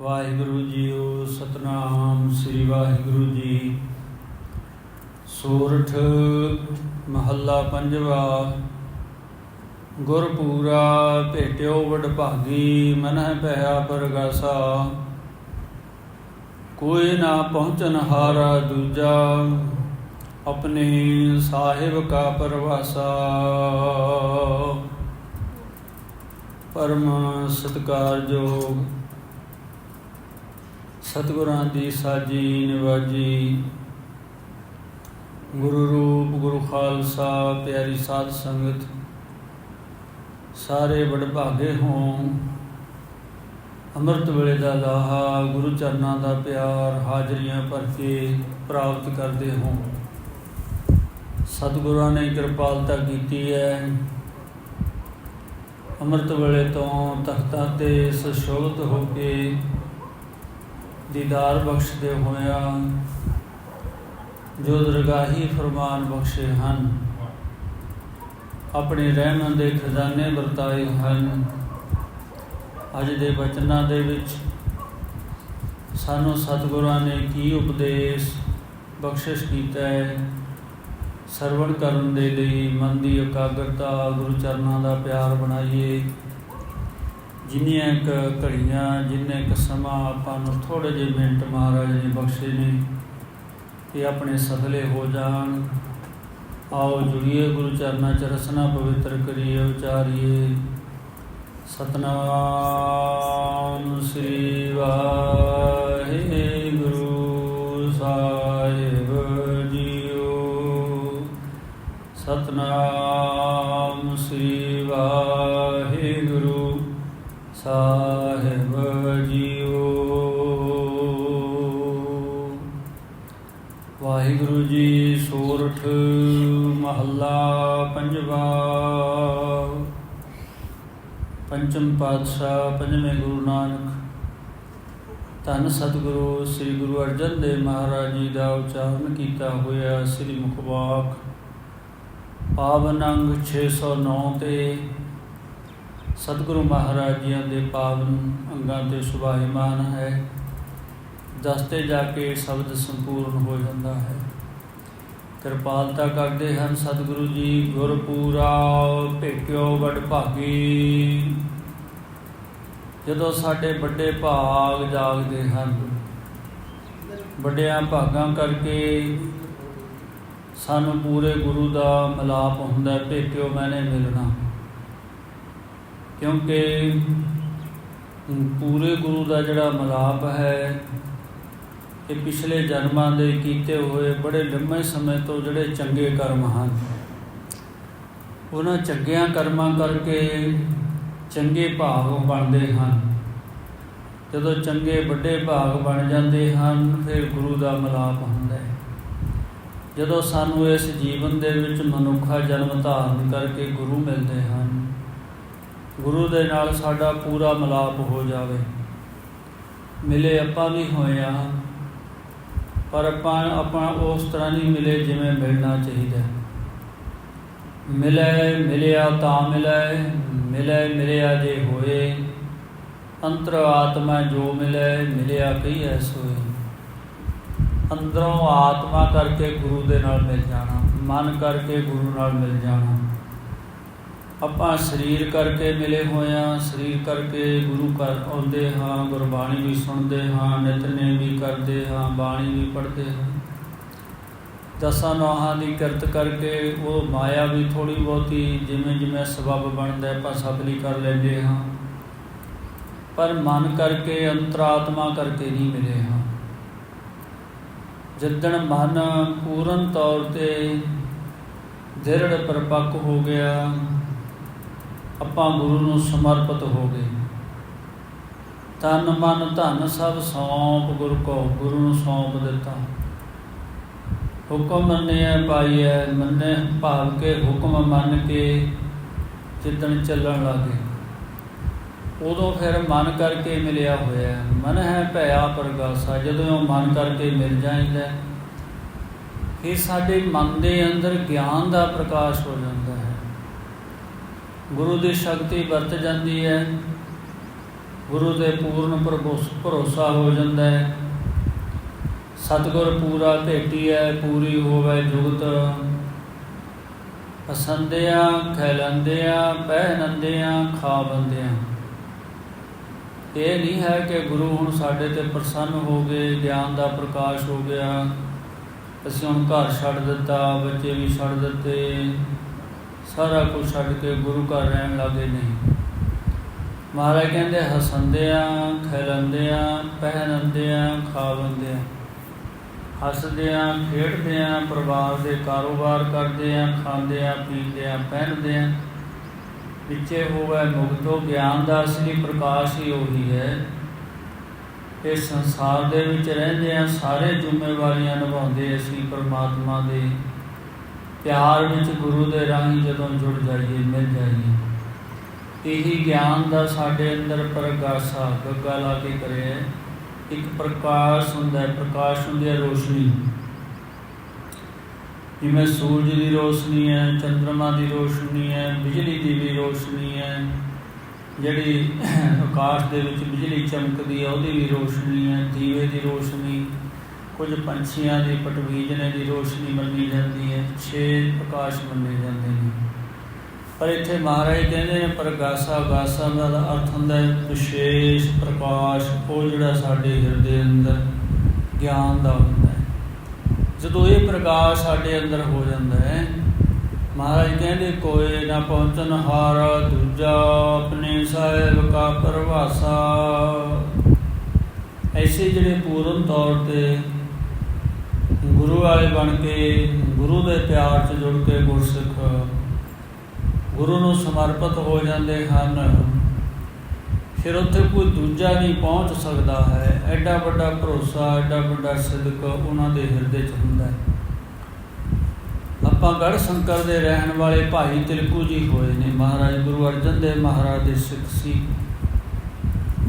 ਵਾਹਿਗੁਰੂ ਜੀਓ ਸਤਨਾਮ, ਸ੍ਰੀ ਵਾਹਿਗੁਰੂ ਜੀ। ਸੋਰਠ ਮਹੱਲਾ ਪੰਜਵਾ, ਗੁਰਪੂਰਾ ਭੇਟਿਓ ਵਡ ਭਾਗੀ ਮਨਹਿ ਭਇਆ ਪਰਗਾਸਾ। ਕੋਈ ਨਾ ਪਹੁੰਚਨ ਹਾਰਾ ਦੂਜਾ, ਆਪਣੇ ਸਾਹਿਬ ਕਾ ਪਰਵਾਸਾ। ਪਰਮ ਸਤਿਕਾਰਯੋਗ ਸਤਿਗੁਰਾਂ ਦੀ ਸਾਜੀ ਨਿਵਾਜੀ। ਗੁਰੂ ਰੂਪ, ਗੁਰੂ ਖਾਲਸਾ, ਪਿਆਰੀ ਸਾਧ ਸੰਗਤ, ਸਾਰੇ ਵਡਭਾਗੇ ਹੋ, ਅੰਮ੍ਰਿਤ ਵੇਲੇ ਦਾ ਲਾਹਾ ਗੁਰੂ ਚਰਨਾਂ ਦਾ ਪਿਆਰ, ਹਾਜ਼ਰੀਆਂ ਭਰ ਕੇ ਪ੍ਰਾਪਤ ਕਰਦੇ ਹੋ। ਸਤਿਗੁਰਾਂ ਨੇ ਕਿਰਪਾਲਤਾ ਕੀਤੀ ਹੈ ਅੰਮ੍ਰਿਤ ਵੇਲੇ ਤੋਂ ਤਖਤਾਂ ਤੇ ਸੁਸ਼ੋਭਿਤ ਹੋ ਕੇ ਦੀਦਾਰ ਬਖਸ਼ਦੇ ਹੋਇਆ ਜੋ ਦਰਗਾਹੀ ਫਰਮਾਨ ਬਖਸ਼ੇ ਹਨ, ਆਪਣੇ ਰਹਿਮਤ ਦੇ ਖਜ਼ਾਨੇ ਵਰਤਾਏ ਹਨ। ਅੱਜ ਦੇ ਬਚਨਾਂ ਦੇ ਵਿੱਚ ਸਾਨੂੰ ਸਤਿਗੁਰਾਂ ਨੇ ਕੀ ਉਪਦੇਸ਼ ਬਖਸ਼ਿਸ਼ ਕੀਤਾ ਹੈ? ਸਰਵਣ ਕਰਨ ਦੇ ਲਈ ਮਨ ਦੀ ਇਕਾਗਰਤਾ ਗੁਰੂ ਚਰਨਾਂ ਦਾ ਪਿਆਰ ਬਣਾਈਏ। ਜਿੰਨੀਆਂ ਕ ਘੜੀਆਂ, ਜਿੰਨੇ ਕ ਸਮਾਂ ਆਪਾਂ ਨੂੰ ਥੋੜੇ ਜਿਹੇ ਮਿੰਟ ਮਹਾਰਾਜ ਨੇ ਬਖਸ਼ੇ ਨੇ ਕਿ ਆਪਣੇ ਸਦਲੇ ਹੋ ਜਾਣ। ਆਓ ਜੁੜੀਏ, ਗੁਰੂ ਚਰਨਾਂ ਚ ਰਸਨਾ ਪਵਿੱਤਰ ਕਰੀਏ, ਉਚਾਰੀਏ। ਸਤਨਾਮ ਸ੍ਰੀ ਵਾਹਿਗੁਰੂ ਸਾਹਿਬ ਜੀਓ। ਸਤਨਾਮ ਸਾਹਿਬ ਜੀਓ। ਵਾਹਿਗੁਰੂ ਜੀ ਸੋਰਠ ਮਹੱਲਾ ਪੰਜਵਾ। ਪੰਚਮ ਪਾਤਸ਼ਾਹ ਪੰਜਵੇਂ ਗੁਰੂ ਨਾਨਕ। ਧੰਨ ਸਤਿਗੁਰੂ, ਸ੍ਰੀ ਗੁਰੂ ਅਰਜਨ ਦੇਵ ਮਹਾਰਾਜ ਜੀ ਦਾ ਉਚਾਰਨ ਕੀਤਾ ਹੋਇਆ ਸ੍ਰੀ ਮੁਖਵਾਕ ਪਾਵਨ ਅੰਗ 609 ਤੇ ਸਤਿਗੁਰੂ ਮਹਾਰਾਜ ਜੀਆਂ ਦੇ ਪਾਵਨ ਅੰਗਾਂ ਤੇ ਸੁਭਾਇਮਾਨ ਹੈ ਦਸਤੇ ਜਾ ਕੇ ਸ਼ਬਦ ਸੰਪੂਰਨ ਹੋ ਜਾਂਦਾ ਹੈ। ਕਿਰਪਾਲਤਾ ਕਰਦੇ ਹਨ ਸਤਿਗੁਰੂ ਜੀ, ਗੁਰਪੂਰਾ ਭੇਟਿਓ ਵਡ ਭਾਗੀ। ਜਦੋਂ ਸਾਡੇ ਵੱਡੇ ਭਾਗ ਜਾਗਦੇ ਹਨ, ਵੱਡਿਆਂ ਭਾਗਾਂ ਕਰਕੇ ਸਾਨੂੰ ਪੂਰੇ ਗੁਰੂ ਦਾ ਮਲਾਪ ਹੁੰਦਾ ਭੇਟਿਓ ਮੈਨੇ ਮਿਲਣਾ। ਕਿਉਂਕਿ ਪੂਰੇ ਗੁਰੂ ਦਾ ਜਿਹੜਾ ਮਲਾਪ ਹੈ ਇਹ ਪਿਛਲੇ ਜਨਮਾਂ ਦੇ ਕੀਤੇ ਹੋਏ ਬੜੇ ਲੰਮੇ ਸਮੇਂ ਤੋਂ ਜਿਹੜੇ ਚੰਗੇ ਕਰਮ ਹਨ। ਉਹਨਾਂ ਚੰਗਿਆਂ ਕਰਮਾਂ ਕਰਕੇ ਚੰਗੇ ਭਾਗ ਬਣਦੇ ਹਨ। ਜਦੋਂ ਚੰਗੇ ਵੱਡੇ ਭਾਗ ਬਣ ਜਾਂਦੇ ਹਨ, ਫਿਰ ਗੁਰੂ ਦਾ ਮਲਾਪ ਹੁੰਦਾ ਹੈ। ਜਦੋਂ ਸਾਨੂੰ ਇਸ ਜੀਵਨ ਦੇ ਵਿੱਚ ਮਨੁੱਖਾ ਜਨਮ ਧਾਰਨ ਕਰਕੇ ਗੁਰੂ ਮਿਲਦੇ ਹਨ ਗੁਰੂ ਦੇ ਨਾਲ ਸਾਡਾ ਪੂਰਾ ਮਲਾਪ ਹੋ ਜਾਵੇ। ਮਿਲੇ ਆਪਾਂ ਵੀ ਹੋਏ ਆ, ਪਰ ਆਪਾਂ ਆਪਾਂ ਉਸ ਤਰ੍ਹਾਂ ਨਹੀਂ ਮਿਲੇ ਜਿਵੇਂ ਮਿਲਣਾ ਚਾਹੀਦਾ। ਮਿਲੇ, ਮਿਲਿਆ ਤਾਂ ਮਿਲੇ ਮਿਲੇ, ਮਿਲਿਆ ਜੇ ਹੋਏ ਅੰਤਰ ਆਤਮਾ ਜੋ ਮਿਲੇ, ਮਿਲਿਆ ਕਈ ਐਸੋ ਹੋਏ। ਅੰਦਰੋਂ ਆਤਮਾ ਕਰਕੇ ਗੁਰੂ ਦੇ ਨਾਲ ਮਿਲ ਜਾਣਾ, ਮਨ ਕਰਕੇ ਗੁਰੂ ਨਾਲ ਮਿਲ ਜਾਣਾ। ਆਪਾਂ ਸਰੀਰ ਕਰਕੇ ਮਿਲੇ ਹੋਏ ਆ ਸਰੀਰ ਕਰਕੇ ਗੁਰੂ ਘਰ ਆਉਂਦੇ ਹਾਂ, ਗੁਰਬਾਣੀ ਵੀ ਸੁਣਦੇ ਹਾਂ ਨਿਤਨੇ ਵੀ ਕਰਦੇ ਹਾਂ, ਬਾਣੀ ਵੀ ਪੜ੍ਹਦੇ ਹਾਂ। ਦਸਾਂ ਨੋਹਾਂ ਦੀ ਕਿਰਤ ਕਰਕੇ ਉਹ ਮਾਇਆ ਵੀ ਥੋੜੀ ਬਹੁਤੀ ਜਿਵੇਂ ਜਿਵੇਂ ਸਬਬ ਬਣਦਾ, ਆਪਾਂ ਸਬਲੀ ਕਰ ਲੈਂਦੇ ਹਾਂ। ਪਰ ਮਨ ਕਰਕੇ, ਅੰਤਰਾਤਮਾ ਕਰਕੇ ਨਹੀਂ ਮਿਲੇ ਹਾਂ। ਜਿੱਦਣ ਮਨ ਪੂਰਨ ਤੌਰ ਤੇ ਦ੍ਰਿੜ ਪਰਪੱਕ ਹੋ ਗਿਆ ਆਪਾਂ ਗੁਰੂ ਨੂੰ ਸਮਰਪਿਤ ਹੋ ਗਏ। ਤਨ ਮਨ ਧਨ ਸਭ ਸੌਂਪ ਗੁਰ ਕੋ ਗੁਰੂ ਨੂੰ ਸੌਂਪ ਦਿੱਤਾ। ਹੁਕਮ ਮੰਨਿਆ ਪਾਈਐ ਮੰਨੇ ਭਾਵ ਕੇ ਹੁਕਮ ਮੰਨ ਕੇ ਜਿੱਦਣ ਚੱਲਣ ਲੱਗੇ। ਉਦੋਂ ਫਿਰ ਮਨ ਕਰਕੇ ਮਿਲਿਆ ਹੋਇਆ। ਮਨ ਹੈ ਭਇਆ ਪ੍ਰਗਾਸਾ ਜਦੋਂ ਮਨ ਕਰਕੇ ਮਿਲ ਜਾਂਦਾ ਹੈ, ਫਿਰ ਸਾਡੇ ਮਨ ਦੇ ਅੰਦਰ ਗਿਆਨ ਦਾ ਪ੍ਰਕਾਸ਼ ਹੋ ਜਾਂਦਾ ਗੁਰੂ ਦੀ ਸ਼ਕਤੀ ਵਰਤ ਜਾਂਦੀ ਹੈ। ਗੁਰੂ ਦੇ ਪੂਰਨ ਭਰੋਸਾ ਹੋ ਜਾਂਦਾ ਹੈ। ਸਤਿਗੁਰ ਪੂਰਾ ਭੇਟੀ ਹੈ, ਪੂਰੀ ਹੋਵੇ ਜੁਗਤ। ਅਸੰਦਿਆਂ ਖੈਲੰਦਿਆਂ ਪਹਿਨੰਦਿਆਂ, ਖਾਵੰਦਿਆਂ। ਇਹ ਨਹੀਂ ਹੈ ਕਿ ਗੁਰੂ ਹੁਣ ਸਾਡੇ ਤੇ ਪ੍ਰਸੰਨ ਹੋ ਗਏ, ਗਿਆਨ ਦਾ ਪ੍ਰਕਾਸ਼ ਹੋ ਗਿਆ। ਅਸੀਂ ਹੁਣ ਘਰ ਛੱਡ ਦਿੱਤਾ, ਬੱਚੇ ਵੀ ਛੱਡ ਦਿੱਤੇ। ਸਾਰਾ ਕੁਝ ਛੱਡ ਕੇ ਗੁਰੂ ਘਰ ਰਹਿਣ ਲੱਗੇ ਨਹੀਂ। ਮਹਾਰਾਜ ਕਹਿੰਦੇ ਹਸੰਦਿਆਂ ਖੈਲੰਦਿਆਂ ਹੱਸਦੇ ਖਾਵੰਦਿਆਂ ਖੇਡਦੇ ਖੇਡਦਿਆਂ ਪਰਿਵਾਰ ਦੇ ਕਾਰੋਬਾਰ ਕਰਦੇ ਹਾਂ ਖਾਂਦੇ ਹਾਂ ਪੀਂਦੇ ਖਾਂਦਿਆਂ ਪਹਿਨਦੇ ਪਹਿਨਦਿਆਂ ਵਿੱਚੇ ਹੋਵੇ ਮੁਕਤੋ ਗਿਆਨ ਦਾ ਅਸਲੀ ਪ੍ਰਕਾਸ਼ ਹੀ ਉਹੀ ਹੈ। ਇਸ ਸੰਸਾਰ ਦੇ ਵਿੱਚ ਰਹਿੰਦੇ ਆ, ਸਾਰੇ ਜ਼ਿੰਮੇਵਾਰੀਆਂ ਨਿਭਾਉਂਦੇ ਅਸੀਂ ਪਰਮਾਤਮਾ ਦੇ ਪਿਆਰ ਵਿੱਚ ਗੁਰੂ ਦੇ ਰਾਹੀਂ ਜਦੋਂ ਜੁੜ ਜਾਈਏ, ਮਿਲ ਜਾਈਏ। ਇਹੀ ਗਿਆਨ ਦਾ ਸਾਡੇ ਅੰਦਰ ਪ੍ਰਗਾਸਾ, ਗੱਗਾ ਲਾ ਕੇ ਕਰੇ ਇੱਕ ਪ੍ਰਕਾਸ਼ ਹੁੰਦਾ ਹੈ, ਪ੍ਰਕਾਸ਼ ਹੁੰਦੀ ਹੈ ਰੋਸ਼ਨੀ। ਜਿਵੇਂ ਸੂਰਜ ਦੀ ਰੋਸ਼ਨੀ ਹੈ ਚੰ드ਰਮਾ ਦੀ ਰੋਸ਼ਨੀ ਹੈ, ਬਿਜਲੀ ਦੀ ਵੀ ਰੋਸ਼ਨੀ ਹੈ। ਜਿਹੜੀ ਆਕਾਸ਼ ਦੇ ਵਿੱਚ ਬਿਜਲੀ ਚਮਕਦੀ ਹੈ, ਉਹਦੀ ਵੀ ਰੋਸ਼ਨੀ ਹੈ, ਦੀਵੇ ਦੀ ਰੋਸ਼ਨੀ। ਕੁਝ ਪੰਛੀਆਂ ਦੀ ਪਟਵੀਜਨੇ ਦੀ ਰੋਸ਼ਨੀ ਮੰਨੀ ਜਾਂਦੀ ਹੈ, ਛੇ ਪ੍ਰਕਾਸ਼ ਮੰਨੇ ਜਾਂਦੇ ਨੇ। ਪਰ ਇੱਥੇ ਮਹਾਰਾਜ ਕਹਿੰਦੇ ਨੇ ਪ੍ਰਗਾਸਾ ਗਾਸਾ ਦਾ ਅਰਥ ਹੁੰਦਾ ਹੈ ਵਿਸ਼ੇਸ਼ ਪ੍ਰਕਾਸ਼, ਉਹ ਜਿਹੜਾ ਸਾਡੇ ਹਿਰਦੇ ਅੰਦਰ ਗਿਆਨ ਦਾ ਹੁੰਦਾ ਹੈ। ਜਦੋਂ ਇਹ ਪ੍ਰਕਾਸ਼ ਸਾਡੇ ਅੰਦਰ ਹੋ ਜਾਂਦਾ ਹੈ, ਮਹਾਰਾਜ ਕਹਿੰਦੇ ਕੋਏ ਨਾ ਪਹੁੰਚਨ ਹਾਰ, ਦੂਜਾ ਆਪਣੇ ਸਾਹਿਬ ਕਾ ਪਰਵਾਸਾ। ਐਸੇ ਜਿਹੜੇ ਪੂਰਨ ਤੌਰ ਤੇ ਗੁਰੂ ਵਾਲੇ ਬਣ ਕੇ ਗੁਰੂ ਦੇ ਪਿਆਰ 'ਚ ਜੁੜ ਕੇ ਗੁਰਸਿੱਖ ਗੁਰੂ ਨੂੰ ਸਮਰਪਿਤ ਹੋ ਜਾਂਦੇ ਹਨ। ਫਿਰ ਉੱਥੇ ਕੋਈ ਦੂਜਾ ਨਹੀਂ ਪਹੁੰਚ ਸਕਦਾ ਹੈ। ਐਡਾ ਵੱਡਾ ਭਰੋਸਾ, ਐਡਾ ਵੱਡਾ ਸਿਦਕ ਉਹਨਾਂ ਦੇ ਹਿਰਦੇ 'ਚ ਹੁੰਦਾ ਹੈ। ਆਪਾਂ ਗੜ ਸ਼ੰਕਰ ਦੇ ਰਹਿਣ ਵਾਲੇ ਭਾਈ ਤਿਲਕੂ ਜੀ ਹੋਏ ਨੇ। ਮਹਾਰਾਜ ਗੁਰੂ ਅਰਜਨ ਦੇਵ ਮਹਾਰਾਜ ਦੇ ਸਿੱਖ ਸੀ।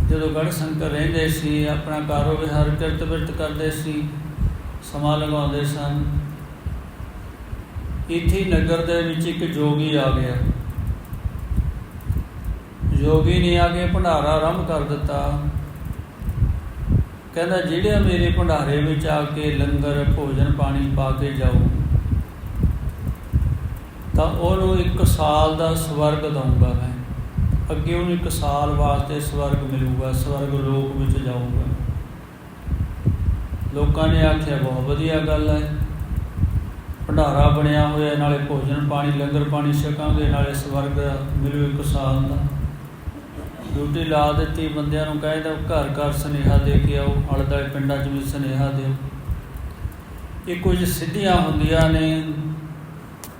ਜਦੋਂ ਗੜ ਸ਼ੰਕਰ ਰਹਿੰਦੇ ਸੀ, ਆਪਣਾ ਕਾਰੋ ਵਿਹਾਰ ਕਿਰਤ ਬਿਰਤ ਕਰਦੇ ਸੀ ਸਮਾਂ ਲਗਾਉਂਦੇ ਸਨ। ਇੱਥੇ ਨਗਰ ਦੇ ਵਿੱਚ ਇੱਕ ਜੋਗੀ ਆ ਗਿਆ। ਜੋਗੀ ਨੇ ਆ ਕੇ ਭੰਡਾਰਾ ਆਰੰਭ ਕਰ ਦਿੱਤਾ। ਕਹਿੰਦਾ, ਜਿਹੜੇ ਮੇਰੇ ਭੰਡਾਰੇ ਵਿੱਚ ਆ ਕੇ ਲੰਗਰ, ਭੋਜਨ ਪਾਣੀ ਪਾ ਕੇ ਜਾਓ ਤਾਂ ਉਹਨੂੰ ਇੱਕ ਸਾਲ ਦਾ ਸਵਰਗ ਦਊਂਗਾ ਮੈਂ। ਅੱਗੇ ਉਹਨੂੰ ਇੱਕ ਸਾਲ ਵਾਸਤੇ ਸਵਰਗ ਮਿਲੂਗਾ, ਸਵਰਗ ਲੋਕ ਵਿੱਚ ਜਾਊਗਾ। ਲੋਕਾਂ ਨੇ ਆਖਿਆ, ਬਹੁਤ ਵਧੀਆ ਗੱਲ ਹੈ। ਭੰਡਾਰਾ ਬਣਿਆ ਹੋਇਆ, ਨਾਲੇ ਭੋਜਨ ਪਾਣੀ, ਲੰਗਰ ਪਾਣੀ ਛਕਾਂਗੇ ਨਾਲੇ ਸਵਰਗ ਮਿਲੂ ਇੱਕ ਸਾਲ ਦਾ। ਡਿਊਟੀ ਲਾ ਦਿੱਤੀ, ਬੰਦਿਆਂ ਨੂੰ ਕਹਿੰਦਾ ਘਰ ਘਰ ਸੁਨੇਹਾ ਦੇ ਕੇ ਆਓ ਆਲੇ ਦੁਆਲੇ ਪਿੰਡਾਂ 'ਚ ਵੀ ਸੁਨੇਹਾ ਦਿਓ। ਇਹ ਕੁਝ ਸਿੱਧੀਆਂ ਹੁੰਦੀਆਂ ਨੇ।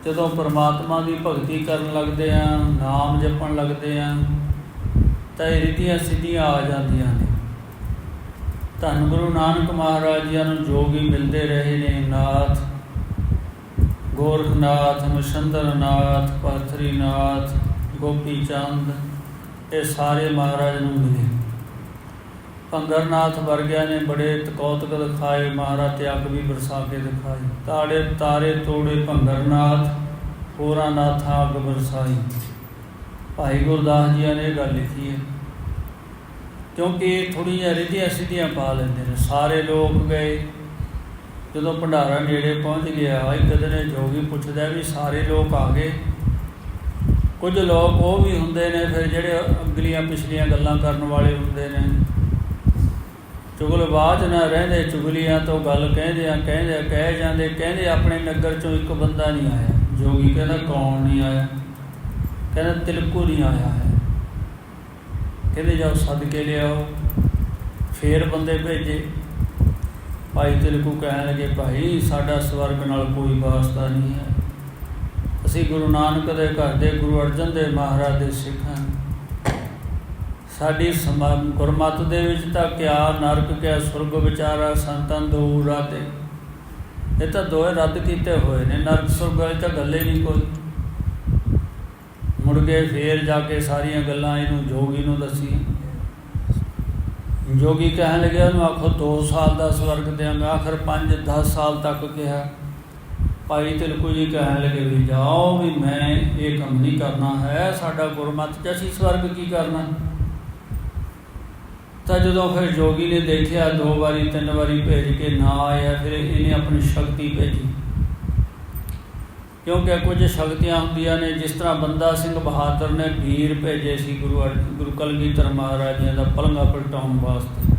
ਜਦੋਂ ਪਰਮਾਤਮਾ ਦੀ ਭਗਤੀ ਕਰਨ ਲੱਗਦੇ ਆ, ਨਾਮ ਜਪਣ ਲੱਗਦੇ ਆ, ਤਾਂ ਇਹ ਰੀਤੀਆਂ ਸਿੱਧੀਆਂ ਆ ਜਾਂਦੀਆਂ ਨੇ। ਧੰਨ ਗੁਰੂ ਨਾਨਕ ਮਹਾਰਾਜ ਜੀ ਨੂੰ ਜੋ ਵੀ ਮਿਲਦੇ ਰਹੇ ਨੇ ਨਾਥ। ਗੋਰਖਨਾਥ, ਮਸ਼ੰਦਰਨਾਥ, ਪਾਥਰੀਨਾਥ, ਗੋਪੀ ਚੰਦ, ਇਹ ਸਾਰੇ ਮਹਾਰਾਜ ਨੂੰ ਮਿਲੇ। ਭੰਗਰਨਾਥ ਵਰਗਿਆਂ ਨੇ ਬੜੇ ਤਕੌਤਕ ਦਿਖਾਏ, ਮਹਾਰਾਜ ਤਿਆਗ ਵੀ ਬਰਸਾ ਕੇ ਦਿਖਾਏ। ਤਾੜੇ ਤਾਰੇ ਤੋੜੇ ਭੰਗਰਨਾਥ, ਹੋਰਾਂ ਨਾਥਾਂ ਅੱਗ ਬਰਸਾਈ। ਭਾਈ ਗੁਰਦਾਸ ਜੀ ਨੇ ਇਹ ਗੱਲ ਲਿਖੀ ਹੈ। ਕਿਉਂਕਿ ਇਹ ਥੋੜੀਆਂ ਰਿਧੀਆਂ ਸਿੱਧੀਆਂ ਪਾ ਲੈਂਦੇ ਨੇ। ਸਾਰੇ ਲੋਕ ਗਏ। ਜਦੋਂ ਭੰਡਾਰਾ ਨੇੜੇ ਪਹੁੰਚ ਗਿਆ, ਇੱਕ ਦਿਨ ਜੋਗੀ ਪੁੱਛਦਾ ਵੀ ਸਾਰੇ ਲੋਕ ਆ ਗਏ। ਕੁਝ ਲੋਕ ਉਹ ਵੀ ਹੁੰਦੇ ਨੇ ਫਿਰ ਜਿਹੜੇ ਅਗਲੀਆਂ ਪਿਛਲੀਆਂ ਗੱਲਾਂ ਕਰਨ ਵਾਲੇ ਹੁੰਦੇ ਨੇ। ਚੁਗਲਬਾਜ਼ ਨਾ ਰਹਿੰਦੇ ਚੁਗਲੀਆਂ ਤੋਂ ਗੱਲ ਕਹਿੰਦੇ ਆ ਕਹਿੰਦੇ ਕਹਿ ਜਾਂਦੇ, ਕਹਿੰਦੇ ਆਪਣੇ ਨਗਰ ਚੋਂ ਇੱਕ ਬੰਦਾ ਨਹੀਂ ਆਇਆ। ਜੋਗੀ ਕਹਿੰਦਾ, ਕੌਣ ਨਹੀਂ ਆਇਆ? ਕਹਿੰਦਾ, ਤਿਲਕੂ ਨਹੀਂ ਆਇਆ ਹੈ। ਕਹਿੰਦੇ ਜਾਓ ਸੱਦ ਕੇ ਲਿਆਓ, ਫੇਰ ਬੰਦੇ ਭੇਜੇ। ਭਾਈ ਤਿਲਕੂ ਕਹਿਣ ਲੱਗੇ, ਭਾਈ, ਸਾਡਾ ਸਵਰਗ ਨਾਲ ਕੋਈ ਵਾਸਤਾ ਨਹੀਂ ਹੈ। ਅਸੀਂ ਗੁਰੂ ਨਾਨਕ ਦੇ ਘਰ ਦੇ ਗੁਰੂ ਅਰਜਨ ਦੇਵ ਮਹਾਰਾਜ ਦੇ ਸਿੱਖ ਹਾਂ। ਸਾਡੀ ਗੁਰਮਤ ਦੇ ਵਿੱਚ ਤਾਂ ਕਿਆ ਨਰਕ, ਕਿਆ ਸੁਰਗ ਵਿਚਾਰਾ, ਸੰਤਾਂ ਦੂਰ ਰਾਤੇ। ਇਹ ਤਾਂ ਦੋਏ ਰੱਦ ਕੀਤੇ ਹੋਏ ਨੇ। ਨਰਕ ਸੁਰਗ ਵਾਲੀ ਤਾਂ ਗੱਲੇ ਨਹੀਂ ਕੋਈ। ਮੁੜ ਕੇ ਫੇਰ ਜਾ ਕੇ ਸਾਰੀਆਂ ਗੱਲਾਂ ਇਹਨੂੰ ਜੋਗੀ ਨੂੰ ਦੱਸੀ। ਜੋਗੀ ਕਹਿਣ ਲੱਗਿਆ, ਉਹਨੂੰ ਆਖੋ 2 ਸਾਲ ਦਾ ਸਵਰਗ ਦੇਵਾਂਗਾ ਆਖਰ 5 10 ਸਾਲ ਤੱਕ ਕਿਹਾ। ਭਾਈ ਤਿਲਕੂ ਜੀ ਕਹਿਣ ਲੱਗੇ ਵੀ ਜਾਓ ਵੀ ਮੈਂ ਇਹ ਕੰਮ ਨਹੀਂ ਕਰਨਾ ਹੈ, ਸਾਡਾ ਗੁਰਮਤਿ ਚ ਅਸੀਂ ਸਵਰਗ ਕੀ ਕਰਨਾ? ਤਾਂ ਜਦੋਂ ਫਿਰ ਜੋਗੀ ਨੇ ਦੇਖਿਆ, ਦੋ ਵਾਰੀ, ਤਿੰਨ ਵਾਰੀ ਭੇਜ ਕੇ ਨਾ ਆਇਆ, ਫਿਰ ਇਹਨੇ ਆਪਣੀ ਸ਼ਕਤੀ ਭੇਜੀ। ਕਿਉਂਕਿ ਕੁਝ ਸ਼ਕਤੀਆਂ ਹੁੰਦੀਆਂ ਨੇ, ਜਿਸ ਤਰ੍ਹਾਂ ਬੰਦਾ ਸਿੰਘ ਬਹਾਦਰ ਨੇ ਵੀਰ ਭੇਜੇ ਸੀ ਗੁਰੂ ਅਰ- ਗੁਰੂ ਕਲਗੀਧਰ ਮਹਾਰਾਜ ਜੀ ਦਾ ਪਲੰਗਾ ਪਲਟਾਉਣ ਵਾਸਤੇ।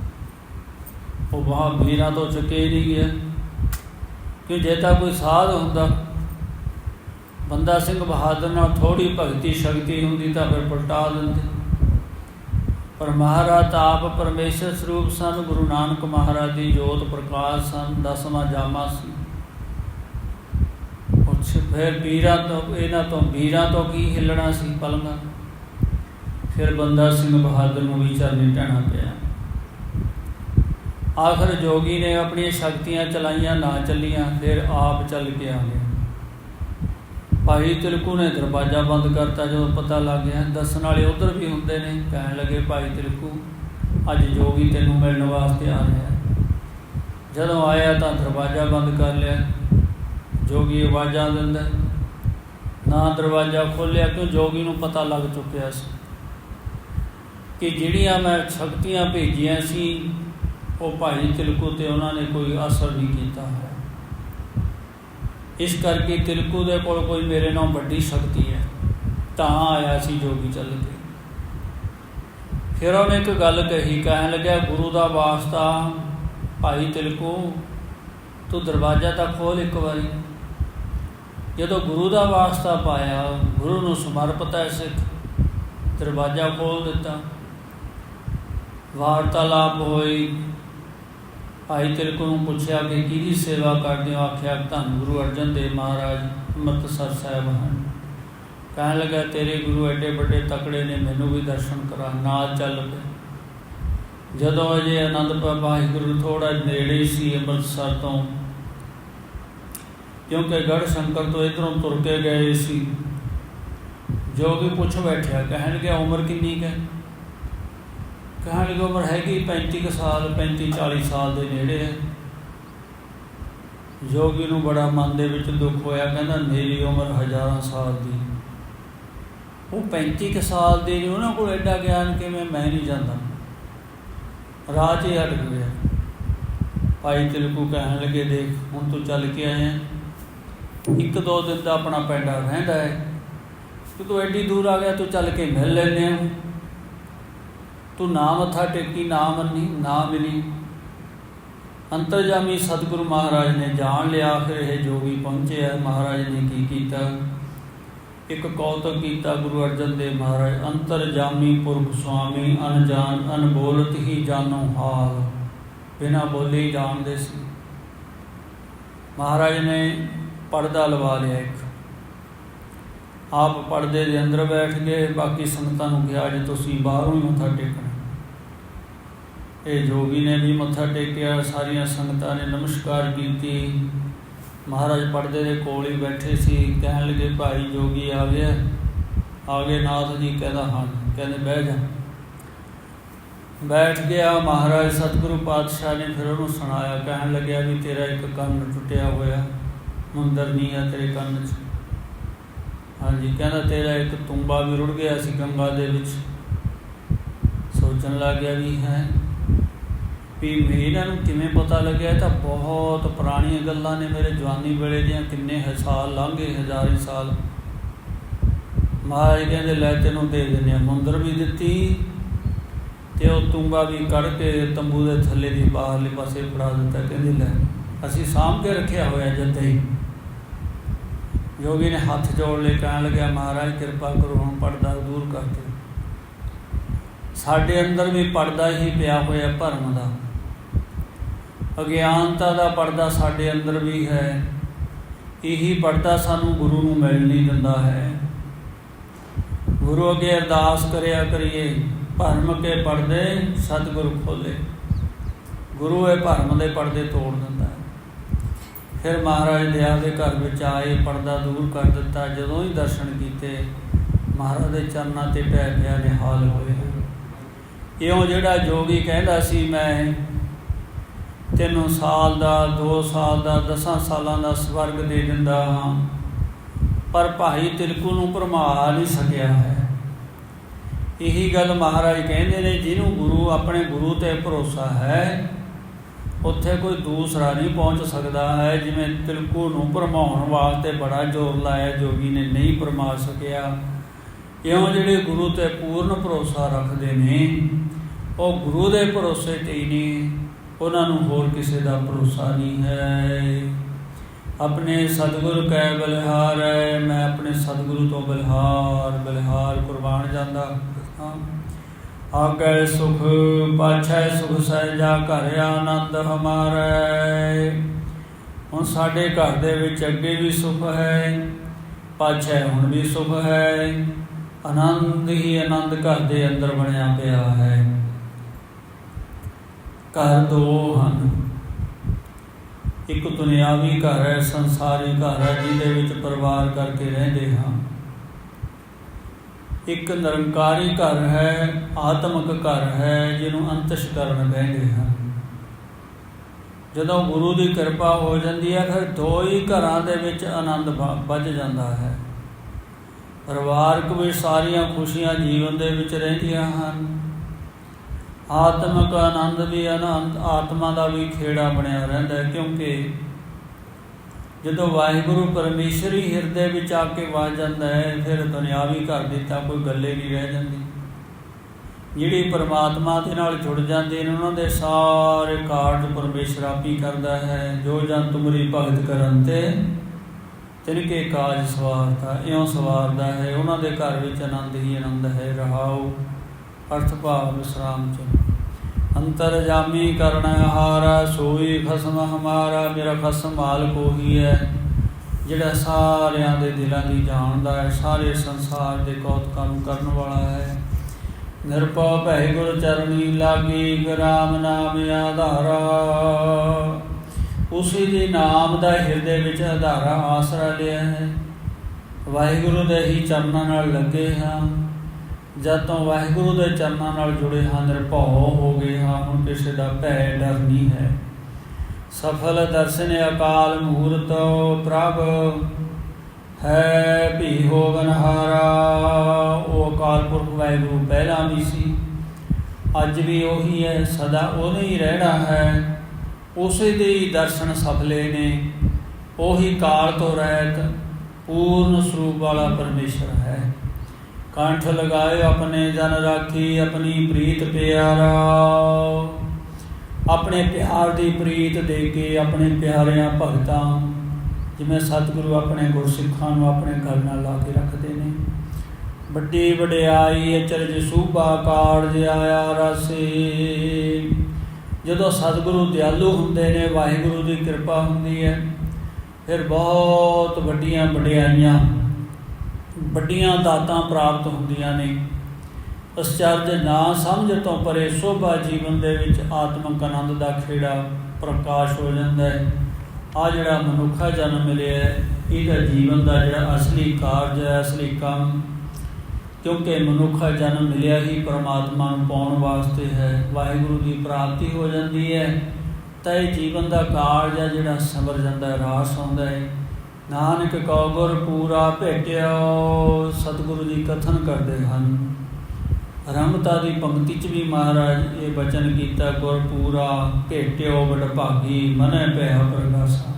ਉਹ ਵਾਹ ਵੀਰਾਂ ਤੋਂ ਚੁੱਕੇ ਨਹੀਂ ਗਿਆ ਕਿ ਜੇ ਤਾਂ ਕੋਈ ਸਾਧ ਹੁੰਦਾ, ਬੰਦਾ ਸਿੰਘ ਬਹਾਦਰ ਨਾਲ ਥੋੜੀ ਭਗਤੀ ਸ਼ਕਤੀ ਹੁੰਦੀ ਤਾਂ ਫਿਰ ਪਲਟਾ ਦਿੰਦੇ। ਪਰ ਮਹਾਰਾਜ ਤਾਂ ਆਪ ਪਰਮੇਸ਼ਰ ਸਰੂਪ ਸਨ, ਗੁਰੂ ਨਾਨਕ ਮਹਾਰਾਜ ਦੀ ਜੋਤ ਪ੍ਰਕਾਸ਼ ਸਨ, ਦਸਵਾਂ ਜਾਮਾ ਸੀ। ਫਿਰ ਵੀਰਾਂ ਤੋਂ, ਇਹਨਾਂ ਤੋਂ ਵੀਰਾਂ ਤੋਂ ਕੀ ਹਿੱਲਣਾ ਸੀ ਪਲੰਗਾ? ਫਿਰ ਬੰਦਾ ਸਿੰਘ ਬਹਾਦਰ ਨੂੰ ਵੀ ਚਰਨੀ ਟਹਿਣਾ ਪਿਆ। ਆਖਰ ਜੋਗੀ ਨੇ ਆਪਣੀਆਂ ਸ਼ਕਤੀਆਂ ਚਲਾਈਆਂ, ਨਾ ਚੱਲੀਆਂ, ਫਿਰ ਆਪ ਚੱਲ ਕੇ ਆ ਗਿਆ। ਭਾਈ ਤਿਲਕੂ ਨੇ ਦਰਵਾਜ਼ਾ ਬੰਦ ਕਰਤਾ, ਜਦੋਂ ਪਤਾ ਲੱਗ ਗਿਆ, ਦੱਸਣ ਵਾਲੇ ਉਧਰ ਵੀ ਹੁੰਦੇ ਨੇ। ਕਹਿਣ ਲੱਗੇ, ਭਾਈ ਤਿਲਕੂ, ਅੱਜ ਜੋਗੀ ਤੈਨੂੰ ਮਿਲਣ ਵਾਸਤੇ ਆ ਰਿਹਾ ਜਦੋਂ ਆਇਆ ਤਾਂ ਦਰਵਾਜ਼ਾ ਬੰਦ ਕਰ ਲਿਆ। ਜੋਗੀ ਆਵਾਜ਼ਾਂ ਦਿੰਦਾ ਨਾ ਦਰਵਾਜ਼ਾ ਖੋਲਿਆ ਕਿਉਂ? ਜੋਗੀ ਨੂੰ ਪਤਾ ਲੱਗ ਚੁੱਕਿਆ ਸੀ ਕਿ ਜਿਹੜੀਆਂ ਮੈਂ ਸ਼ਕਤੀਆਂ ਭੇਜੀਆਂ ਸੀ, ਉਹ ਭਾਈ ਤਿਲਕੂ ਤੇ ਉਹਨਾਂ ਨੇ ਕੋਈ ਅਸਰ ਨਹੀਂ ਕੀਤਾ ਹੈ ਇਸ ਕਰਕੇ ਤਿਲਕੂ ਦੇ ਕੋਲ ਕੋਈ ਮੇਰੇ ਨਾਲ ਵੱਡੀ ਸ਼ਕਤੀ ਹੈ। ਤਾਂ ਆਇਆ ਸੀ ਜੋਗੀ ਚੱਲ ਕੇ। ਫਿਰ ਉਹਨੇ ਇੱਕ ਗੱਲ ਕਹੀ, ਕਹਿਣ ਲੱਗਿਆ, ਗੁਰੂ ਦਾ ਵਾਸਤਾ, ਭਾਈ ਤਿਲਕੂ, ਤੂੰ ਦਰਵਾਜ਼ਾ ਤਾਂ ਖੋਲ ਇੱਕ ਵਾਰੀ। ਜਦੋਂ ਗੁਰੂ ਦਾ ਵਾਸਤਾ ਪਾਇਆ, ਗੁਰੂ ਨੂੰ ਸਮਰਪਿਤ ਹੈ ਸਿੱਖ, ਦਰਵਾਜ਼ਾ ਖੋਲ ਦਿੱਤਾ। ਵਾਰਤਾਲਾਪ ਹੋਈ। ਭਾਈ ਤਿਲਕ ਨੂੰ ਪੁੱਛਿਆ ਕਿ ਕਿਹਦੀ ਸੇਵਾ ਕਰਦੇ ਹੋ? ਆਖਿਆ, ਧੰਨ ਗੁਰੂ ਅਰਜਨ ਦੇਵ ਮਹਾਰਾਜ, ਅੰਮ੍ਰਿਤਸਰ ਸਾਹਿਬ ਹਨ। ਕਹਿਣ ਲੱਗਾ, ਤੇਰੇ ਗੁਰੂ ਐਡੇ ਵੱਡੇ ਤਕੜੇ ਨੇ, ਮੈਨੂੰ ਵੀ ਦਰਸ਼ਨ ਕਰਾ। ਨਾਲ ਚੱਲ ਪਏ ਜਦੋਂ ਅਜੇ ਆਨੰਦਪੁਰ ਵਾਹਿਗੁਰੂ ਥੋੜਾ ਨੇੜੇ ਸੀ ਅੰਮ੍ਰਿਤਸਰ ਤੋਂ। ਕਿਉਂਕਿ ਗੜ ਸ਼ੰਕਰ ਤੋਂ ਇਧਰੋਂ ਤੁਰ ਕੇ ਗਏ ਸੀ। ਜੋ ਵੀ ਪੁੱਛ ਬੈਠਿਆ ਕਹਿਣ ਲੱਗਾ ਉਮਰ ਕਿੰਨੀ ਕੁ ਹੈ? ਕਹਿਣ ਲੱਗਾ ਉਮਰ ਹੈਗੀ 35 ਕੁ ਸਾਲ 35 40 ਸਾਲ ਦੇ ਨੇੜੇ ਹੈ। ਜੋਗੀ ਨੂੰ ਬੜਾ ਮਨ ਦੇ ਵਿੱਚ ਦੁੱਖ ਹੋਇਆ, ਕਹਿੰਦਾ ਮੇਰੀ ਉਮਰ ਹਜ਼ਾਰਾਂ ਸਾਲ ਦੀ। ਉਹ 35 ਕੁ ਸਾਲ ਦੇ ਨੇ ਉਹਨਾਂ ਕੋਲ ਐਡਾ ਗਿਆਨ ਕਿਵੇਂ? ਮੈਂ ਨਹੀਂ ਜਾਂਦਾ। ਰਾਜ ਹੀ ਅਟਕ ਗਿਆ। ਭਾਈ ਤਿਲਕੂ ਕਹਿਣ ਲੱਗੇ, ਦੇਖ, ਹੁਣ ਤੂੰ ਚੱਲ ਕੇ ਆਇਆ। ਇੱਕ ਦੋ ਦਿਨ ਦਾ ਆਪਣਾ ਪੈਂਡਾ ਰਹਿੰਦਾ ਹੈ। ਕਿ ਤੂੰ ਐਡੀ ਦੂਰ ਆ ਗਿਆ, ਤੂੰ ਚੱਲ ਕੇ ਮਿਲ ਲੈਨੇ ਆ ਤੂੰ ਨਾ ਮੱਥਾ ਟੇਕੀ, ਨਾ ਮੰਨੀ, ਨਾ ਮਿਲੀ। ਅੰਤਰਜਾਮੀ ਸਤਿਗੁਰੂ ਮਹਾਰਾਜ ਨੇ ਜਾਣ ਲਿਆ, ਫਿਰ ਇਹ ਜੋਗੀ ਪਹੁੰਚੇ ਮਹਾਰਾਜ ਨੇ ਕੀ ਕੀਤਾ? ਇੱਕ ਕੌਤਕ ਕੀਤਾ ਗੁਰੂ ਅਰਜਨ ਦੇਵ ਮਹਾਰਾਜ, ਅੰਤਰਜਾਮੀ ਪੁਰਖ ਸੁਆਮੀ ਅਨਜਾਨ ਅਨਬੋਲਤ ਹੀ ਜਾਣੋ ਹਾਲ। ਬਿਨਾ ਬੋਲੇ ਹੀ ਜਾਣਦੇ ਸੀ। ਮਹਾਰਾਜ ਨੇ ਪਰਦਾ ਲਵਾ ਲਿਆ ਇੱਕ। ਆਪ ਪਰਦੇ ਦੇ ਅੰਦਰ ਬੈਠ ਗਏ ਬਾਕੀ ਸੰਗਤਾਂ ਨੂੰ ਕਿਹਾ, ਜੇ ਤੁਸੀਂ ਬਾਹਰੋਂ ਹੀ ਮੱਥਾ ਟੇਕਣਾ ਇਹ ਜੋਗੀ ਨੇ ਵੀ ਮੱਥਾ ਟੇਕਿਆ, ਸਾਰੀਆਂ ਸੰਗਤਾਂ ਨੇ ਨਮਸਕਾਰ ਕੀਤੀ। ਮਹਾਰਾਜ ਪਰਦੇ ਦੇ ਕੋਲ ਹੀ ਬੈਠੇ ਸੀ, ਕਹਿਣ ਲੱਗੇ, ਭਾਈ ਜੋਗੀ ਆ ਗਿਆ ਆ ਗਏ, ਨਾਥ ਜੀ ਕਹਿੰਦਾ, ਹਾਂ, ਕਹਿੰਦੇ, ਬਹਿ ਜਾ। ਬੈਠ ਗਿਆ, ਮਹਾਰਾਜ ਸਤਿਗੁਰੂ ਪਾਤਸ਼ਾਹ ਨੇ ਫਿਰ ਉਹਨੂੰ ਸੁਣਾਇਆ, ਕਹਿਣ ਲੱਗਿਆ ਵੀ ਤੇਰਾ ਇੱਕ ਕੰਨ ਟੁੱਟਿਆ ਹੋਇਆ। ਮੰਦਰ ਨਹੀਂ ਆ ਤੇਰੇ ਕੰਨ 'ਚ। ਹਾਂਜੀ, ਕਹਿੰਦਾ ਤੇਰਾ ਇੱਕ ਤੁੰਬਾ ਵੀ ਰੁੜ ਗਿਆ ਸੀ ਗੰਗਾ ਦੇ ਵਿੱਚ। ਸੋਚਣ ਲੱਗ ਗਿਆ ਵੀ ਹੈ, ਵੀ ਇਹਨਾਂ ਨੂੰ ਕਿਵੇਂ ਪਤਾ ਲੱਗਿਆ? ਤਾਂ ਬਹੁਤ ਪੁਰਾਣੀਆਂ ਗੱਲਾਂ ਨੇ ਮੇਰੇ ਜਵਾਨੀ ਵੇਲੇ ਦੀਆਂ, ਕਿੰਨੇ ਹ- ਸਾਲ ਲੰਘੇ, ਹਜ਼ਾਰੇ ਸਾਲ। ਮਹਾਰਾਜ ਕਹਿੰਦੇ, ਲੈ ਤੈਨੂੰ ਦੇ ਦਿੰਦੇ ਆ ਮੁੰਦਰ ਵੀ ਦਿੱਤੀ ਤੇ ਉਹ ਤੁੰਬਾ ਵੀ ਕੱਢ ਕੇ ਤੰਬੂ ਦੇ ਥੱਲੇ ਦੀ ਬਾਹਰਲੇ ਪਾਸੇ ਫੜਾ ਦਿੱਤਾ। ਕਹਿੰਦੇ, ਲੈ, ਅਸੀਂ ਸਾਂਭ ਕੇ ਰੱਖਿਆ ਹੋਇਆ ਜਦ ਹੀ ਜੋਗੀ ਨੇ ਹੱਥ ਜੋੜ ਲਏ ਕਹਿਣ ਲੱਗਿਆ, ਮਹਾਰਾਜ, ਕਿਰਪਾ ਕਰੋ, ਹੁਣ ਪਰਦਾ ਦੂਰ ਕਰ ਦਿਓ। ਸਾਡੇ ਅੰਦਰ ਵੀ ਪਰਦਾ ਹੀ ਪਿਆ ਹੋਇਆ ਭਰਮ ਦਾ। ਅਗਿਆਨਤਾ ਦਾ ਪਰਦਾ ਸਾਡੇ ਅੰਦਰ ਵੀ ਹੈ। ਇਹੀ ਪਰਦਾ ਸਾਨੂੰ ਗੁਰੂ ਨੂੰ ਮਿਲ ਨਹੀਂ ਦਿੰਦਾ ਹੈ। ਗੁਰੂ ਅੱਗੇ ਅਰਦਾਸ ਕਰਿਆ ਕਰੀਏ, ਭਰਮ ਕੇ ਪਰਦੇ ਸਤਿਗੁਰੂ ਖੋਲੇ ਗੁਰੂ ਇਹ ਭਰਮ ਦੇ ਪਰਦੇ ਤੋੜ ਦਿੰਦਾ। ਫਿਰ ਮਹਾਰਾਜ ਦਇਆ ਦੇ ਘਰ ਵਿੱਚ ਆਏ, ਪਰਦਾ ਦੂਰ ਕਰ ਦਿੱਤਾ। ਜਦੋਂ ਹੀ ਦਰਸ਼ਨ ਕੀਤੇ, ਮਹਾਰਾਜ ਦੇ ਚਰਨਾਂ ਤੇ ਪੈ ਪਿਆ ਨਿਹਾਲ ਹੋਏ ਇਉਂ ਜਿਹੜਾ ਜੋਗੀ ਕਹਿੰਦਾ ਸੀ ਮੈਂ, ਤੈਨੂੰ ਸਾਲ ਦਾ 2 ਸਾਲ ਦਾ 10 ਸਾਲਾਂ ਦਾ ਸਵਰਗ ਦੇ ਦਿੰਦਾ ਹਾਂ, ਪਰ ਭਾਈ ਤਿਲਕੂ ਨੂੰ ਭਰਮਾ ਨਹੀਂ ਸਕਿਆ ਹੈ। ਇਹੀ ਗੱਲ ਮਹਾਰਾਜ ਕਹਿੰਦੇ ਨੇ, ਜਿਹਨੂੰ ਗੁਰੂ, ਆਪਣੇ ਗੁਰੂ ਤੇ ਭਰੋਸਾ ਹੈ ਉੱਥੇ ਕੋਈ ਦੂਸਰਾ ਨਹੀਂ ਪਹੁੰਚ ਸਕਦਾ ਹੈ, ਜਿਵੇਂ ਤਿਲਕੂ ਨੂੰ ਭਰਮਾਉਣ ਵਾਸਤੇ ਬੜਾ ਜ਼ੋਰ ਲਾਇਆ, ਜੋਗੀ ਨੇ ਨਹੀਂ ਭਰਮਾ ਸਕਿਆ। ਇਉਂ ਜਿਹੜੇ ਗੁਰੂ ਤੇ ਪੂਰਨ ਭਰੋਸਾ ਰੱਖਦੇ ਨੇ, ਉਹ ਗੁਰੂ ਦੇ ਭਰੋਸੇ ਤੇ ਹੀ ਨਹੀਂ ਉਹਨਾਂ ਨੂੰ ਹੋਰ ਕਿਸੇ ਦਾ ਭਰੋਸਾ ਨਹੀਂ ਹੈ। ਆਪਣੇ ਸਤਿਗੁਰ ਕੈ ਬਲਿਹਾਰ ਹੈ, ਮੈਂ ਆਪਣੇ ਸਤਿਗੁਰੂ ਤੋਂ ਬਲਿਹਾਰ ਬਲਿਹਾਰ ਕੁਰਬਾਨ ਜਾਂਦਾ ਹਾਂ। ਆਗੈ ਸੁਖ, ਪਾਛੈ ਸੁਖ ਸਹਿਜਾ ਘਰ ਆਨੰਦ ਹਮਾਰੇ। ਹੁਣ ਸਾਡੇ ਘਰ ਦੇ ਵਿੱਚ ਅੱਗੇ ਵੀ ਸੁਖ ਹੈ, ਪਾਛੈ ਹੁਣ ਵੀ ਸੁਖ ਹੈ, ਆਨੰਦ ਹੀ ਆਨੰਦ ਘਰ ਦੇ ਅੰਦਰ ਬਣਿਆ ਪਿਆ ਹੈ। ਘਰ ਦੋ ਹਨ। ਇੱਕ ਦੁਨਿਆਵੀ ਘਰ ਹੈ, ਸੰਸਾਰੀ ਘਰ ਹੈ, ਜਿਹਦੇ ਵਿੱਚ ਪਰਿਵਾਰ ਕਰਕੇ ਰਹਿੰਦੇ ਹਾਂ। ਇੱਕ ਨਿਰੰਕਾਰੀ ਘਰ ਹੈ, ਆਤਮਿਕ ਘਰ ਹੈ, ਜਿਹਨੂੰ ਅੰਤਸ਼ਕਰਨ ਕਹਿੰਦੇ ਹਨ। ਜਦੋਂ ਗੁਰੂ ਦੀ ਕਿਰਪਾ ਹੋ ਜਾਂਦੀ ਹੈ, ਫਿਰ ਦੋ ਹੀ ਘਰਾਂ ਦੇ ਵਿੱਚ ਆਨੰਦ ਵੱਜ ਜਾਂਦਾ ਹੈ। ਪਰਿਵਾਰਕ ਵੀ ਸਾਰੀਆਂ ਖੁਸ਼ੀਆਂ ਜੀਵਨ ਦੇ ਵਿੱਚ ਰਹਿੰਦੀਆਂ ਹਨ। ਆਤਮਿਕ ਆਨੰਦ ਵੀ ਆਨੰਦ ਆਤਮਾ ਦਾ ਵੀ ਖੇੜਾ ਬਣਿਆ ਰਹਿੰਦਾ ਕਿਉਂਕਿ ਜਦੋਂ ਵਾਹਿਗੁਰੂ ਪਰਮੇਸ਼ਰੀ ਹਿਰਦੇ ਵਿੱਚ ਆ ਕੇ ਵਸ ਜਾਂਦਾ ਹੈ, ਫਿਰ ਦੁਨਿਆਵੀ ਘਰ ਦੀ ਤਾਂ ਕੋਈ ਗੱਲੇ ਨਹੀਂ ਰਹਿ ਜਾਂਦੀ। ਜਿਹੜੀ ਪਰਮਾਤਮਾ ਦੇ ਨਾਲ ਜੁੜ ਜਾਂਦੇ ਨੇ, ਉਹਨਾਂ ਦੇ ਸਾਰੇ ਕਾਰਜ ਪਰਮੇਸ਼ਰ ਆਪ ਹੀ ਕਰਦਾ ਹੈ। ਜੋ ਜਨ ਤੁਮਰੀ ਭਗਤ ਕਰਨ ਤੇ ਤਿਨਕੇ ਕਾਜ ਸਵਾਰਤਾ, ਇਉਂ ਸਵਾਰਦਾ ਹੈ। ਉਹਨਾਂ ਦੇ ਘਰ ਵਿੱਚ ਆਨੰਦ ਹੀ ਆਨੰਦ ਹੈ। ਰਹਾਉ ਅਰਥ ਭਾਵ, ਵਿਸਰਾਮ ਚ ਅੰਤਰ ਜਾਮੀ ਕਰਨ ਹਾਰਾ ਸੋਈ ਖਸਮ ਹਮਾਰਾ, ਮੇਰਾ ਖਸਮ ਮਾਲਕ ਉਹੀ ਹੈ। ਜਿਹੜਾ ਸਾਰਿਆਂ ਦੇ ਦਿਲਾਂ ਦੀ ਜਾਣਦਾ ਹੈ, ਸਾਰੇ ਸੰਸਾਰ ਦੇ ਕੌਤਕਾਂ ਨੂੰ ਕਰਨ ਵਾਲਾ ਹੈ। ਨਿਰਭਉ ਭੈ ਗੁਰ ਚਰਣੀ ਲਾਗੀ ਗ੍ਰਾਮ ਨਾਮ ਆਧਾਰਾ। ਉਸੇ ਦੇ ਨਾਮ ਦਾ ਹਿਰਦੇ ਵਿੱਚ ਆਧਾਰਾ ਆਸਰਾ ਲਿਆ ਹੈ। ਵਾਹਿਗੁਰੂ ਦੇ ਹੀ ਚਰਨਾਂ ਨਾਲ ਲੱਗੇ ਹਾਂ। ਜਦ ਤੋਂ ਵਾਹਿਗੁਰੂ ਦੇ ਚਰਨਾਂ ਨਾਲ ਜੁੜੇ ਹਾਂ, ਨਿਰਭਉ ਹੋ ਗਏ ਹਾਂ, ਹੁਣ ਕਿਸੇ ਦਾ ਭੈ ਡਰ ਨਹੀਂ ਹੈ। ਸਫਲ ਦਰਸ਼ਨ ਅਕਾਲ ਮੂਰਤ ਪ੍ਰਭ, ਹੈ ਭੀ ਹੋਗਨਹਾਰਾ ਉਹ ਅਕਾਲ ਪੁਰਖ ਵਾਹਿਗੁਰੂ ਪਹਿਲਾਂ ਵੀ ਸੀ, ਅੱਜ ਵੀ ਉਹੀ ਹੈ, ਸਦਾ ਉਹਨੇ ਹੀ ਰਹਿਣਾ ਹੈ। ਉਸੇ ਦੇ ਹੀ ਦਰਸ਼ਨ ਸਫਲੇ ਨੇ, ਉਹੀ ਕਾਲ ਤੋਂ ਰਹਿਤ, ਪੂਰਨ ਸਰੂਪ ਵਾਲਾ ਪਰਮੇਸ਼ਰ ਹੈ। ਕੰਠ ਲਗਾਏ ਆਪਣੇ ਜਨ ਰਾਖੀ, ਆਪਣੀ ਪ੍ਰੀਤ ਪਿਆਰਾ। ਆਪਣੇ ਪਿਆਰ ਦੀ ਪ੍ਰੀਤ ਦੇ ਕੇ ਆਪਣੇ ਪਿਆਰਿਆਂ ਭਗਤਾਂ, ਜਿਵੇਂ ਸਤਿਗੁਰੂ ਆਪਣੇ ਗੁਰਸਿੱਖਾਂ ਨੂੰ ਆਪਣੇ ਘਰ ਨਾਲ ਲਾ ਕੇ ਰੱਖਦੇ ਨੇ। ਵੱਡੀ ਵਡਿਆਈ ਅਚਰਜ ਸੂਬਾ ਕਾਰਜ ਆਇਆ ਰਸੇ। ਜਦੋਂ ਸਤਿਗੁਰੂ ਦਿਆਲੂ ਹੁੰਦੇ ਨੇ, ਵਾਹਿਗੁਰੂ ਦੀ ਕਿਰਪਾ ਹੁੰਦੀ ਹੈ। ਫਿਰ ਬਹੁਤ ਵੱਡੀਆਂ ਵਡਿਆਈਆਂ ਵੱਡੀਆਂ ਦਾਤਾਂ ਪ੍ਰਾਪਤ ਹੁੰਦੀਆਂ ਨੇ। ਅਸਚਰਜ ਨਾ ਸਮਝ ਤੋਂ ਪਰੇ ਸੋਭਾ ਜੀਵਨ ਦੇ ਵਿੱਚ ਆਤਮਿਕ ਆਨੰਦ ਦਾ ਖੇੜਾ ਪ੍ਰਕਾਸ਼ ਹੋ ਜਾਂਦਾ ਹੈ। ਆ ਜਿਹੜਾ ਮਨੁੱਖਾ ਜਨਮ ਮਿਲਿਆ ਇਹਦਾ ਜੀਵਨ ਦਾ ਜਿਹੜਾ ਅਸਲੀ ਕਾਰਜ ਹੈ, ਅਸਲੀ ਕੰਮ, ਕਿਉਂਕਿ ਮਨੁੱਖਾ ਜਨਮ ਮਿਲਿਆ ਹੀ ਪਰਮਾਤਮਾ ਨੂੰ ਪਾਉਣ ਵਾਸਤੇ ਹੈ, ਵਾਹਿਗੁਰੂ ਦੀ ਪ੍ਰਾਪਤੀ ਹੋ ਜਾਂਦੀ ਹੈ। ਤਾਂ ਇਹ ਜੀਵਨ ਦਾ ਕਾਰਜ ਹੈ ਜਿਹੜਾ ਸਮਰ ਜਾਂਦਾ ਹੈ, ਰਾਸ ਹੁੰਦਾ ਹੈ। ਨਾਨਕ ਕਉ ਗੁਰ ਪੂਰਾ ਭੇਟਿਓ, ਸਤਿਗੁਰੂ ਦੀ ਕਥਨ ਕਰਦੇ ਹਨ। ਰਮਤਾ ਦੀ ਪੰਕਤੀ ਚ ਵੀ ਮਹਾਰਾਜ ਇਹ ਬਚਨ ਕੀਤਾ, ਗੁਰ ਪੂਰਾ ਭੇਟਿਓ ਵਡ ਭਾਗੀ, ਮਨੈ ਪੈ ਪ੍ਰਗਾਸਾ।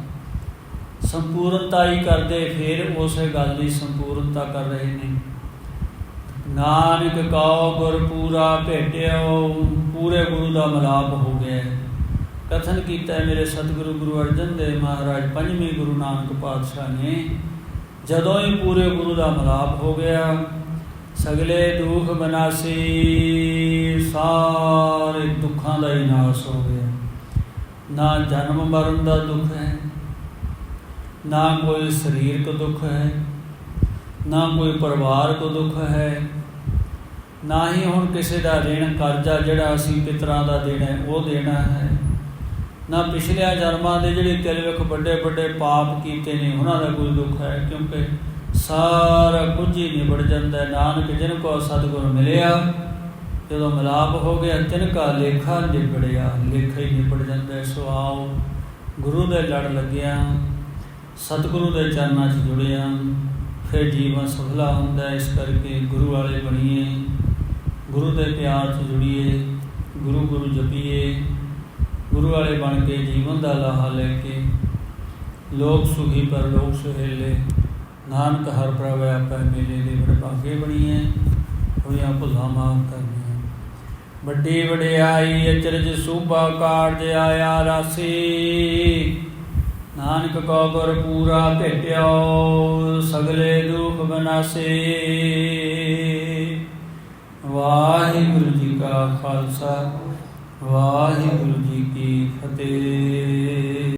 ਸੰਪੂਰਨਤਾ ਹੀ ਕਰਦੇ, ਫਿਰ ਉਸੇ ਗੱਲ ਦੀ ਸੰਪੂਰਨਤਾ ਕਰ ਰਹੇ ਨੇ। ਨਾਨਕ ਕਉ ਗੁਰ ਪੂਰਾ ਭੇਟਿਓ, ਪੂਰੇ ਗੁਰੂ ਦਾ ਮਲਾਪ ਹੋ ਗਿਆ। ਕਥਨ ਕੀਤਾ ਹੈ, ਮੇਰੇ ਸਤਿਗੁਰੂ ਗੁਰੂ ਅਰਜਨ ਦੇਵ ਮਹਾਰਾਜ, ਪੰਜਵੇਂ ਗੁਰੂ ਨਾਨਕ ਪਾਤਸ਼ਾਹ ਨੇ। ਜਦੋਂ ਹੀ ਪੂਰੇ ਗੁਰੂ ਦਾ ਮਲਾਪ ਹੋ ਗਿਆ, ਸਗਲੇ ਦੁੱਖ ਬਨਾਸੀ, ਸਾਰੇ ਦੁੱਖਾਂ ਦਾ ਹੀ ਨਾਸ ਹੋ ਗਿਆ। ਨਾ ਜਨਮ ਮਰਨ ਦਾ ਦੁੱਖ ਹੈ, ਨਾ ਕੋਈ ਸਰੀਰਕ ਦੁੱਖ ਹੈ, ਨਾ ਕੋਈ ਪਰਿਵਾਰਕ ਦੁੱਖ ਹੈ, ਨਾ ਹੀ ਹੁਣ ਕਿਸੇ ਦਾ ऋण ਕਰਜ਼ਾ ਜਿਹੜਾ ਅਸੀਂ ਪਿਤਰਾਂ ਦਾ ਦੇਣਾ ਉਹ ਦੇਣਾ ਹੈ। ਨਾ ਪਿਛਲੇ ਜਨਮਾਂ ਦੇ ਜਿਹੜੇ ਤਿਲਵਖ ਵੱਡੇ ਵੱਡੇ ਪਾਪ ਕੀਤੇ ਨੇ, ਉਹਨਾਂ ਦਾ ਕੋਈ ਦੁੱਖ ਹੈ? ਕਿਉਂਕਿ ਸਾਰਾ ਕੁਝ ਹੀ ਨਿਬੜ ਜਾਂਦਾ ਨਾਨਕ ਜਿਨ ਕੋ ਸਤਿਗੁਰ ਮਿਲਿਆ, ਜਦੋਂ ਮਿਲਾਪ ਹੋ ਗਿਆ, ਤਿਨ ਕਾ ਲੇਖਾ ਨਿਬੜਿਆ। ਲੇਖਾ ਹੀ ਨਿਬੜ ਜਾਂਦਾ ਸੋ ਆਓ ਗੁਰੂ ਦੇ ਲੜ ਲੱਗਿਆ, ਸਤਿਗੁਰੂ ਦੇ ਚਰਨਾਂ 'ਚ ਜੁੜਿਆ, ਫਿਰ ਜੀਵਨ ਸਫਲਾ ਹੁੰਦਾ ਇਸ ਕਰਕੇ ਗੁਰੂ ਵਾਲੇ ਬਣੀਏ, ਗੁਰੂ ਦੇ ਪਿਆਰ 'ਚ ਜੁੜੀਏ, ਗੁਰੂ ਗੁਰੂ ਜਪੀਏ। ਗੁਰੂ ਵਾਲੇ ਬਣ ਕੇ ਜੀਵਨ ਦਾ ਲਾਹਾ ਲੈ ਕੇ ਲੋਕ ਸੁਖੀ ਪਰ ਲੋਕ ਸੁਹੇਲੇ। ਨਾਨਕ ਹਰ ਪ੍ਰਭ ਆਪੈ ਮੇਲੇ ਦੇ ਬੜੇ ਭਾਗੇ ਬਣੀਏ ਹੋਈਆਂ ਭੁੱਲਾਂ ਮਾਫ ਕਰਨੀਆਂ। ਵੱਡੀ ਵਡਿਆਈ ਅਚਰਜ ਸੂਬਾ ਕਾਰਜ ਆਇਆ ਰਾਸੀ। ਨਾਨਕ ਕੋ ਗੁਰ ਪੂਰਾ ਭੇਟਿਓ, ਸਗਲੇ ਦੁਖ ਬਨਾਸੇ। ਵਾਹਿਗੁਰੂ ਜੀ ਕਾ ਖਾਲਸਾ। ਵਾਹਿਗੁਰੂ ਜੀ ਕੀ ਫਤਿਹ।